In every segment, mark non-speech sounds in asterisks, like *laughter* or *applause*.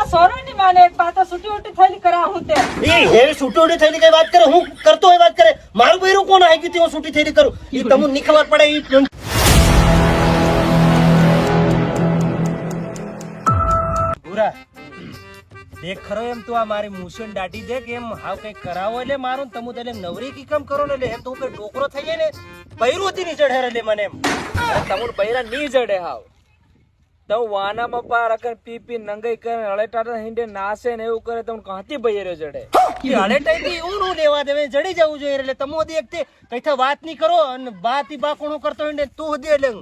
આ સોરો ની માને એક પાતો છૂટી ઉટી થઈને કરા હું તે. એ હે છૂટી ઉટી થઈને કઈ વાત કરે? હું કરતો એ વાત કરે? મારું બૈરું કોણ આવી ગયું તે હું છૂટી થઈને કરું? એ તમને ખબર પડે ઈ ભૂરા દેખ ખરો એમ તું આ મારી મુશન દાટી દે કે એમ હાવ કઈ કરાવો એટલે મારું તમુ તને નવરી કી કામ કરો ને એટલે એમ તું કઈ ડોકરો થઈ જાય ને? બૈરું હતી ની ચઢે એટલે મને એમ. તમુ બૈરા ની જડે હાવ. તો વાના પાર અકર પી પી નંગઈ કરે હળેટાટા હિંડે નાસે ને એવું કરે તમને કાંથી રહ્યો જડે? કે હળે ટાઈથી એવું નું લેવા દેવે જડી જવું જોઈએ એટલે તમો દે એક તે. કઈથા વાત નહીં કરો અને બા બાકોણો કરતો હિંડે તું દે એટલે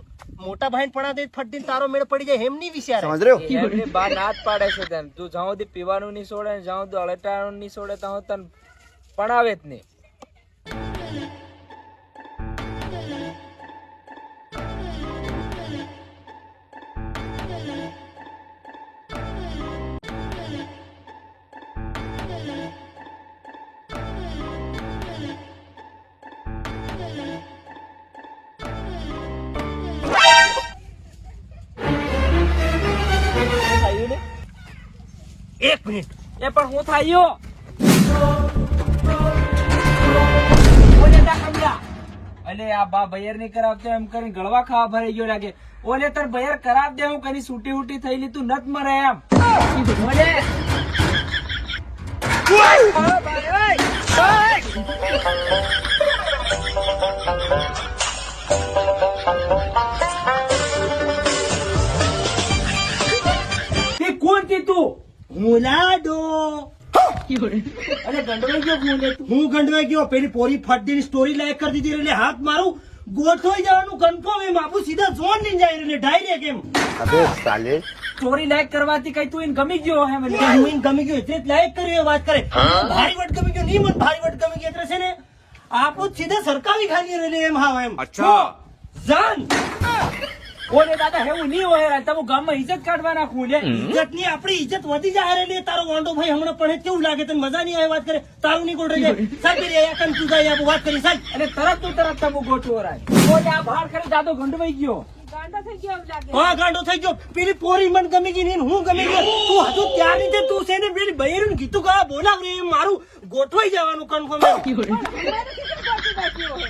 મોટા ભાઈ પણ દે ફટીને તારો મેળ પડી જાય એમ નહીં રહ્યો? એમની બા નાત પાડે છે તને તું જાઉં દે પીવાનું નહીં છોડે જાઉં સુધી હળેટાનું નહીં છોડે તો તન તને પણાવે જ નહીં એક મિનિટ. એ પણ હું થયો અલે આ બા બૈર નહીં કરાવતો એમ કરીને ગળવા ખાવા ભરાઈ ગયો લાગે. ઓલે તાર બૈર કરાવ દે હું કની સૂટી ઉટી થયેલી તું નત મરે એમ. ઓલે. મુલાડો અરે ગંડવાઈ ગયો હું હું ગંડવાઈ ગયો પેલી પોરી ફટદીની સ્ટોરી લાયક કરી દીધી એટલે હાથ મારું ગોઠવાઈ જવાનું કન્ફર્મ એમ. આપું સીધા ઝોન જાય એટલે ડાયરેક્ટ એમ. ચોરી લાયક કરવાથી કઈ તું એને ગમી ગયો હે મને? હું એને ગમી ગયો એટલે લાઈક લાયક કર્યો એ વાત કરે. ભારી વટ ગમી ગયો નહીં મને ભારી વટ ગમી ગયો એટલે છે ને આપણું સીધા સરકારી ખાલી એટલે એમ હા એમ. અચ્છા. જાન. ઓલે દાદા હેવું નહીં હોય યાર. તમે ગામમાં ઇજ્જત કાઢવા નાખું લે. ઇજ્જતની આપણી ઇજ્જત વધી જાય એટલે તારો વાંડો ભાઈ હમણાં પણ કેવું લાગે? તને મજા નહીં આવે વાત કરે? તારું નહીં ગોઠવે જાય સાહેબ રે આ કન તું જાય વાત કરી સાહેબ. અને તરત તું તરત તમે ગોઠવો રાય ઓરે આ બહાર ખરે દાદો ગંડવાઈ ગયો. ગયો હા ગાંડો થઈ ગયો. પેલી પોરી મન ગમી ગઈ ને હું ગમી ગયો. તું હજુ ત્યાં રીતે તું છે ને પેલી બૈરું ગીતું ગાવા બોલાવ રે મારું ગોઠવાઈ જવાનું કન્ફર્મ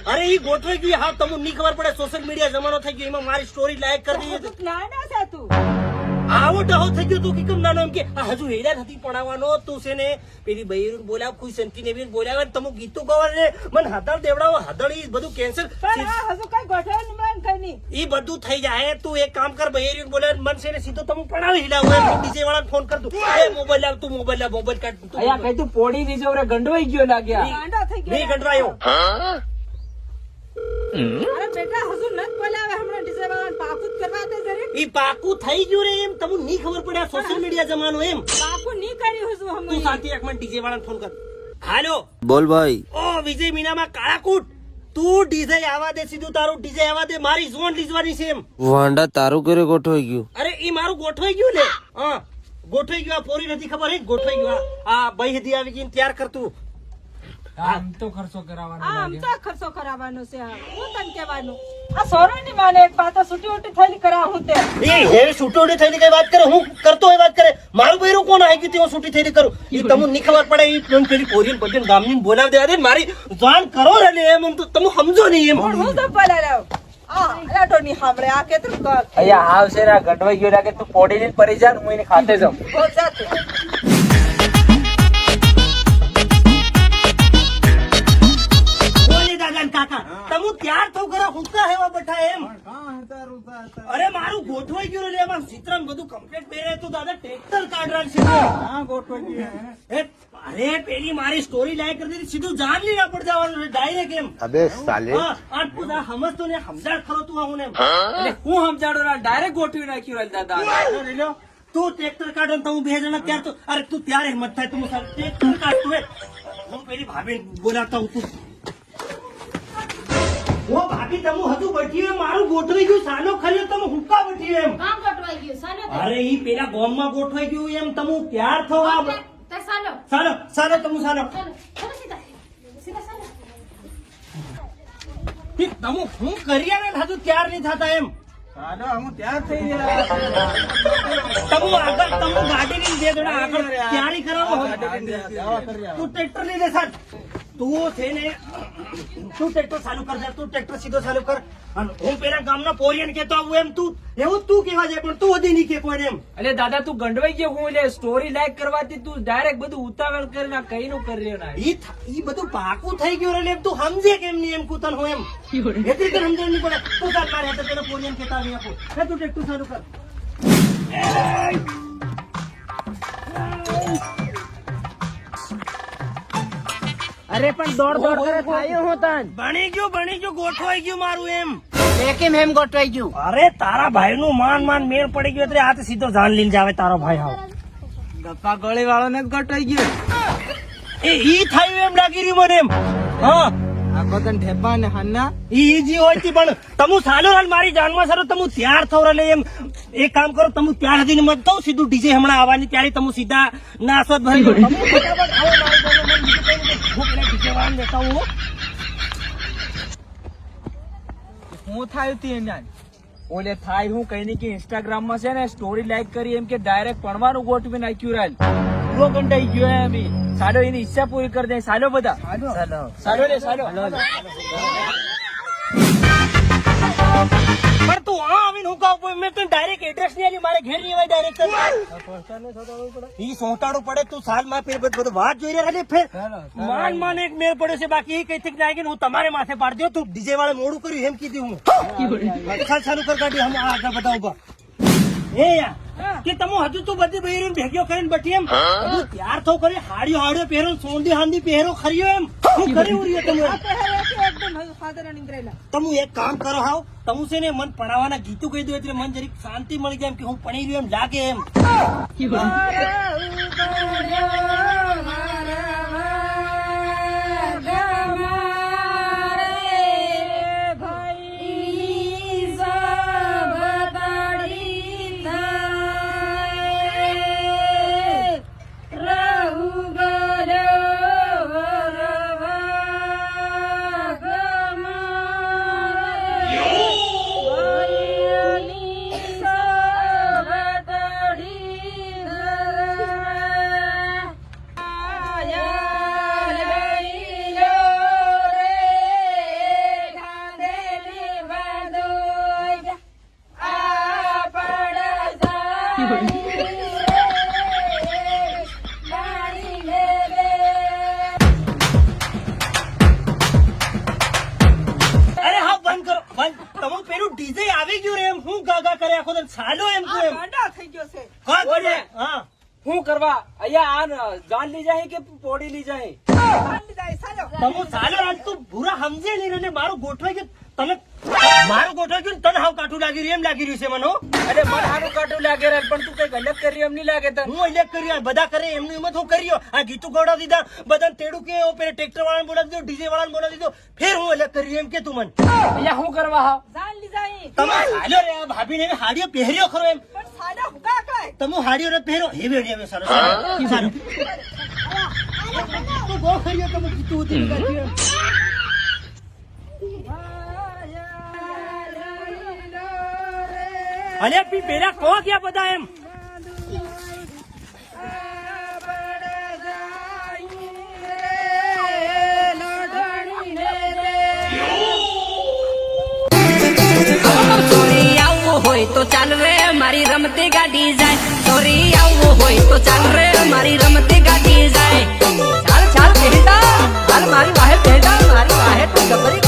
અરે ઈ ગોઠવાઈ ગયું. હા તમને ની ખબર પડે સોશિયલ મીડિયા જમાનો થઈ ગયો. એમાં મારી સ્ટોરી લાઈક કરી દીધી ના ના છે તું. આવો ડહો થઈ ગયો તું કે કેમ નાનો એમ કે આ હજુ હેડા નથી પડાવવાનો તું છે ને પેલી બૈરું બોલાવ ખુશ સંતી ને બી બોલાવે તમે ગીતો ગવા ને મને હાથળ દેવડાવો હાથળી બધું કેન્સલ હજુ કઈ ગોઠવણ નહીં કઈ નહીં. ઈ બધું થઈ જાય તું એક કામ કર બહેરી બોલે મન છે ને સીધો તમે પડાવી હિલાવ એમ ડીજે વાળા ફોન કર તું એ મોબાઈલ લાવ તું મોબાઈલ લાવ મોબાઈલ કાઢ તું અહીંયા કઈ તું પોડી દીધો રે ગંડવાઈ ગયો લાગ્યા. ગાંડા થઈ નહીં ગયા. ગંડવાયો. અરે બેટા હજુ નત બોલાવે હમણાં ડીજે વાળાને પાકું જ કરવા દે જરીક ઈ પાકું થઈ ગયું રે એમ તમને નહીં ખબર પડે આ સોશિયલ મીડિયા જમાનો એમ. પાકું નહીં કર્યું હજુ તું શાંતિ એક મિનિટ ડીજે વાળાને ફોન કર. હાલો. બોલ ભાઈ. ઓ વિજય મીનામાં કાળાકૂટ. તું ડીજે આવા દે સીધું તારું ડીજે આવા દે મારી ઝોન લીધવાની છે એમ. વાંડા તારું કરે ગોઠવાઈ ગયું? અરે ઈ મારું ગોઠવાઈ ગયું ને? હા ગોઠવાઈ ગયું આ પોરી નથી ખબર હે? ગોઠવાઈ ગયું આ ભાઈ હતી આવી ગઈ ને તૈયાર કરતું આમ તો ખર્ચો કરાવવાનો આમ તો ખર્ચો કરાવવાનો છે આ. હું તને કહેવાનું. આ સોરો ની માને એક પાતો છૂટી ઉટી થઈને કરા હું તે. એ હે છૂટોડી થઈને કઈ વાત કરે? હું કરતો એ વાત કરે. મારું બૈરું કોણ આવી ગયું તે હું છૂટી થઈને કરું? એ તમને નહીં ખબર પડે એ પેલી પેલી પોરીને પછી ગામની બોલાવી દેવા દે મારી જાણ કરો ને એમ તો તમે સમજો નહીં એમ. હું તો બોલે રહ્યો. ની આવશે ને આ ગંડવાઈ ગયો લાગે તું પોડી ને પરી જા ને હું એને ખાતે જાઉં. તમે ત્યાર થઉં ખરા હુંકા હેવા બઠા એમ. અરે મારું ગોઠવાઈ ગયું એટલે એમાં ચિત્ર બધું કમ્પ્લીટ પહેરે તો દાદા ટ્રેક્ટર કાઢ છે. એ, અરે પેલી મારી સ્ટોરી લાઈક કરી દીધી સીધું જાન લીધા પડ જવાનું ડાયરેક્ટ એમ. અબે સાલે. હા આજ સમજતો ને સમજાડ ખરો તું હું ને એમ. એટલે હું સમજાડો ડાયરેક્ટ ગોઠવી નાખ્યું રે દાદા. લ્યો, તું ટ્રેક્ટર કાઢો તો હું બે જણા ત્યાર તો અરે તું ત્યારે હિંમત થાય તું સારું ટ્રેક્ટર કાઢ તું હું પેલી ભાભી બોલાવતા હું તું ભાભી તમે હજુ બઠી એમ મારું ગોઠવાઈ ગયું સાનો ખરી તમે હુક્કા બઠી એમ. કામ ગોઠવાઈ ગયું સાનો અરે ઈ પેલા ગોમમાં ગોઠવાઈ ગયું એમ તમે ક્યાર થવા તે- સાનો. સાનો સાલો સાલો તમે સાલો ચાલો ચાલો સીધા સીધા સાલો ઈ તમે હું કરી ને હજુ ત્યાર નહીં થતા એમ. તમુ આગળ તમુ ગાડીની બે જણા આગળ તૈયારી કરાવો તું ટ્રેક્ટર લઈ લે સાહેબ તું છે ને તું ટ્રેક્ટર ચાલુ કર જા તું ટ્રેક્ટર સીધો ચાલુ કર. અને હું પેલા ગામના પોરિયન કેતો આવું એમ તું. એવું તું કેવા જાય પણ તું વધી નહીં કે કોઈને એમ. એટલે દાદા તું ગંડવાઈ ગયો હું એટલે સ્ટોરી લાઈક કરવાથી તું ડાયરેક્ટ બધું ઉતાવળ કરી ના કઈ નું કરી રહ્યો ના. ઈ થ- ઈ બધું પાકું થઈ ગયું એટલે તું સમજે કેમ નહીં એમ કુતન હું એમ. એ રીતે સમજણ નહીં પડે. તું ચાલ મારે પેલો પોરિયન કેતા આવી આપો તું ટ્રેક્ટર ચાલુ કર. અરે પણ દોડ દોડ કરે ખાયો હું તન. ભણી ગયું ભણી ગયું ગોઠવાઈ ગયું મારું એમ. કેમ એમ ગોઠવાઈ ગયું? અરે તારા ભાઈ નું માન માન મેળ પડી ગયો એટલે હાથ સીધો જાન લઈને જાવે તારો ભાઈ હાવ. ગપ્પા ગોળી વાળો ને ગોઠવાઈ ગયો. એ ઈ થયું એમ લાગી રહ્યું મને એમ. હા. આખો તન ઠેપા ને હન્ના ઈ ઈજી હોય તી પણ તમુ સાલો હાલ મારી જાનમાં સરો તમુ ત્યાર થવ રલે એમ. એક કામ કરો તમુ ત્યાર હતી મત તો સીધું ડીજે હમણાં આવવાની ત્યારે તમુ સીધા નાસવત ભરી દો. *laughs* તમુ ફટાફટ આવો મારી જાનમાં મને બીજું કઈ. લેતા આવું હો. થાય તી એના ઓલે થાય હું કઈ નહીં કે ઇન્સ્ટાગ્રામમાં છે ને સ્ટોરી લાઈક કરી એમ કે ડાયરેક્ટ ભણવાનું ગોઠવી નાખ્યું રાલ. પૂરો કંટાઈ ગયો એમ સાડો એની ઈચ્છા પૂરી કરી દે. સાડો બધા. સાડો સાડો લે સાલો. પણ તું આ આવીને હું કહું મેં તને ડાયરેક્ટ એડ્રેસ નહીં આલી મારે ઘેર લેવાય ડાયરેક્ટ ઈ સોટાડું પડે તું સાલમાં ફેર બધું વાત જોઈ રહ્યા ફેર. માન માન એક મેળ પડ્યો છે બાકી એ કઈ થી કે હું તમારે માથે પાડ દો તું ડીજે વાળે મોડું કર્યું એમ કીધું હું. ચાલ ચાલુ કર ગાડી હમ આગળ બધા ઊભા એ યાર કે તમે હજુ તું બધી બહેરી ભેગ્યો કરીને બટી એમ? હજુ ત્યાર થો કરી હાડીઓ હાડીઓ પહેરો સોંડી હાંડી પહેરો ખરીયો એમ. શું કરી ઉર્યો તમે? તમે એક કામ કરો હાવ. તમે છે ને મન પણાવવાના ગીતું કહી દો એટલે મન જરીક શાંતિ મળી જાય એમ કે હું પડી રહ્યો એમ લાગે એમ. કરવા અહીંયા આ જાન લઈ જાય કે પોડી લઈ જાય ચાલી જાય, ચાલો. તમે સાલો આજ તું ભૂરા સમજે નહીં અને મારું ગોઠવાય કે તમે મારું ગોઠવાઈ કે તને હાવ કાઠું લાગી રહ્યું એમ લાગી રહ્યું છે મને અરે મને હારું કાઠું લાગે રે પણ તું કંઈક અલગ કરી એમ નહીં લાગે તને હું અલગ કર્યો બધા કરે એમનું એમ હું કર્યો આ ગીતું ગોડા દીધા બધા તેડું કે પેલા ટ્રેક્ટર વાળાને બોલાવી દીધો ડીજે વાળાને બોલાવી દીધો ફેર હું અલગ કરી એમ કે તું મને અહીંયા શું કરવા હાવ જાન તમે હાલ્યો રે ભાભીને હાડીઓ પહેર્યો ખરો એમ કાંઈ. તમે હાડીઓ ને પહેરો હે બેડી હવે સરસ સારું તું બહુ ખરીયો તમે નીકળ્યું એમ. અલે પી પેલા કહો ક્યાં બધા એમ હોય તો ચાલ તો ચાલ રે, મારી રમતી ગાડી જાય. ચાલ ચાલ પહેરતા ચાલ, મારી વાહે પહેરતા મારી વાહે તું ગબરી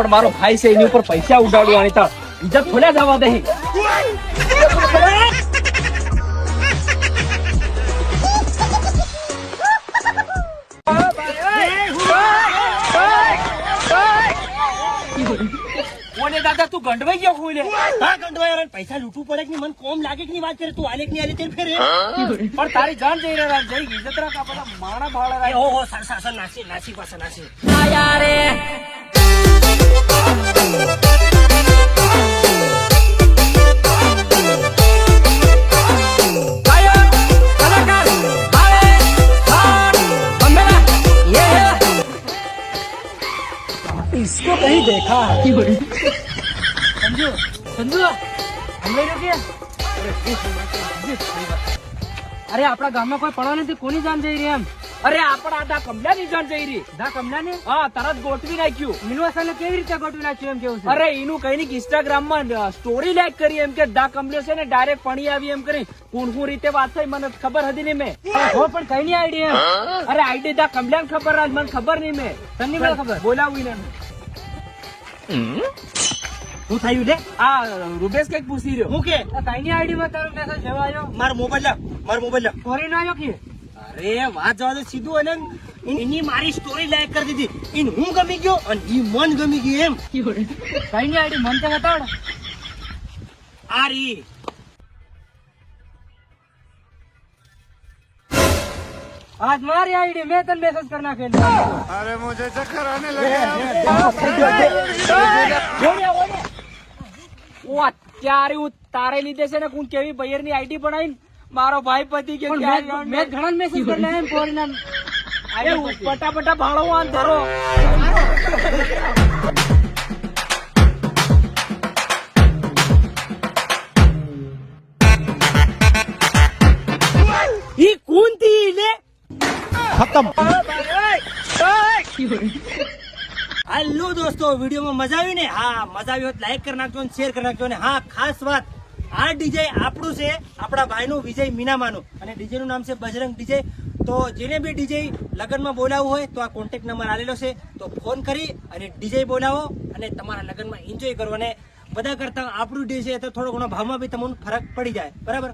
પણ મારો ભાઈ છે એની ઉપર પૈસા ઉડાડવાની તો બીજા થોડા જવા દે. ઓને દાદા તું ગંડવાઈ ગયો ખોલે હા કંટવાય યાર પૈસા લૂંટવું પડે કે? મને કોમ લાગે કે વાત કરે? તું આલે કે આલે તેલ ફેરે? પણ તારી જાન જઈ રહ્યા જઈ ઇજ્જત રાખ આપણા માણા ભાડા એ હો હો સર નાસી નાસી પાસે નાસી. આયા રે અરે આપણા ગામમાં કોઈ પડવા નથી કોની જાન જઈ રહી એમ? અરે આપણા દા કમલાની જાન જઈ રહી. દા કમલાની? હા તરત ગોઠવી નાખ્યું. મિનવાસાને કેવી રીતે ગોઠવી નાખ્યું એમ કેવું અરે એનું કઈ નહીં ઇન્સ્ટાગ્રામમાં સ્ટોરી લાઈક કરી એમ કે દા કમલે છે ને ડાયરેક્ટ પણી આવી એમ કરી. કોણ કોણ રીતે વાત થઈ મને ખબર હતી નહીં મેં. હો પણ કઈ નહીં આઈડી એમ. અરે આઈડી દા કમલ્યા ખબર આજ મને ખબર નહીં મેં. તમને ખબર? બોલાવું ને શું થયું લે આ રૂપેશ કંઈક પૂછી રહ્યો. હું કે? તારી આઈડી માં તારો મેસેજ જવા આવ્યો? મારો મોબાઈલ લાવ મારો મોબાઈલ લાવ ફોરેન આવ્યો કે? અરે વાત જવા દે સીધું અને એની મારી સ્ટોરી લાઈક કરી દીધી. ઇન હું ગમી ગયો અને ઈ મન ગમી ગયું એમ. કઈની આઈડી મન તો બતાડ આ રી. આજ મારી આઈડી મેં તને મેસેજ કરી નાખેલો અરે મુજે ચક્કર આને લગે અત્યારે હું તારે લીધે છે ને હું કેવી ભૈયરની આઈડી બનાવીને મારો ભાઈ પતિ કે મેં ઘણા મેસેજ કરી નાખ્યા ફોરીના અરે પટાપટા ભાડો આ ધરો હાલો દોસ્તો, વિડીયોમાં મજા આવી ને? હા, મજા આવી હોત. લાઈક કરી નાખજો ને શેર કરી નાખજો ને. હા, ખાસ વાત. આ ડીજે આપણું છે, આપણા ભાઈનું વિજય મીનામાનું. અને ડીજે નું નામ છે બજરંગ ડીજે તો જેને બી ડીજે લગ્નમાં બોલાવવું હોય, તો આ કોન્ટેક્ટ નંબર આવેલો છે. તો ફોન કરી અને ડીજે બોલાવો અને તમારા લગ્નમાં એન્જોય કરો. અને બધા કરતા આપણું ડીજે તો થોડો ઘણો ભાવમાં બી તમને ફરક પડી જાય. બરાબર?